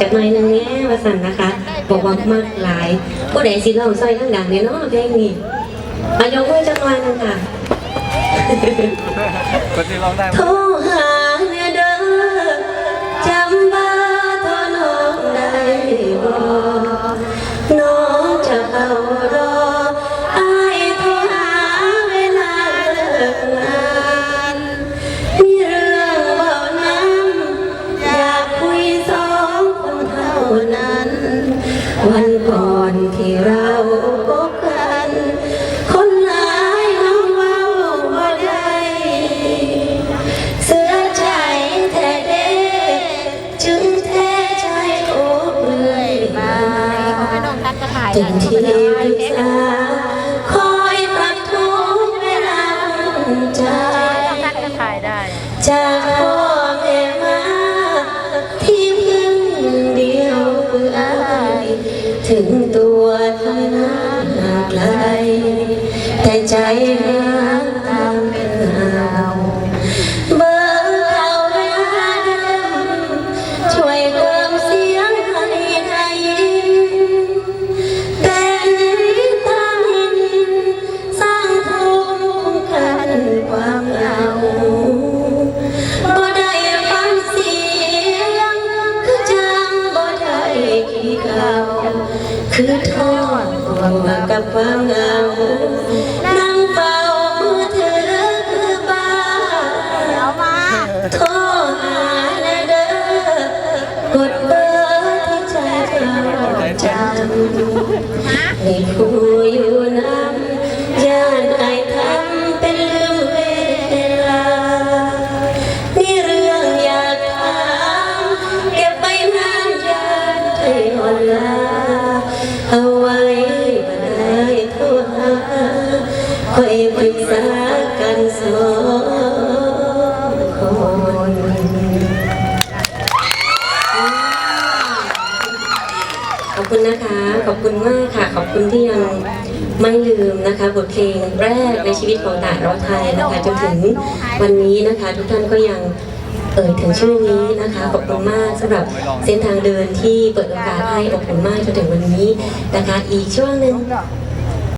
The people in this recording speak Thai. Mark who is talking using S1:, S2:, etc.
S1: จากหน่อยหนึงแง่ว่าสั่นนะคะ บอกว่ามากหลาย ผู้ใดสิเล่าซอยทั้งดังเนี่ยเนาะเพลงนี้อายกมือจากหน่อยหนึงค่ะ
S2: คนที่ร้องได้า
S1: ยจนที่ปรึกษาคอยปรับทุกเวลาใจ
S3: น้องทักจายได้
S1: จากพ่อแม่มาที่พึ่งเดียวคืออายถึงตัวทำงานไกลแต่ใจเป็น คือทอดห่วงมากับความเหงานั่งเฝ้ามือถือคือบ้า
S3: เอามา
S1: โทรหาแน่เด้อกดเบอร์ที่ใจเราจำให้คู่ คอยปรึกษากันสองคนขอบคุณนะคะ ขอบคุณมากค่ะ ขอบคุณที่ยังไม่ลืมนะคะบทเพลงแรกในชีวิตของตายรอไทยนะคะจนถึงวันนี้นะคะ ทุกท่านก็ยังเอ่ยถึงชื่อนี้นะคะขอบคุณมากสำหรับเส้นทางเดินที่เปิดโอกาสให้อบอุ่นมากจนถึงวันนี้นะคะ อีกช่วงหนึ่ง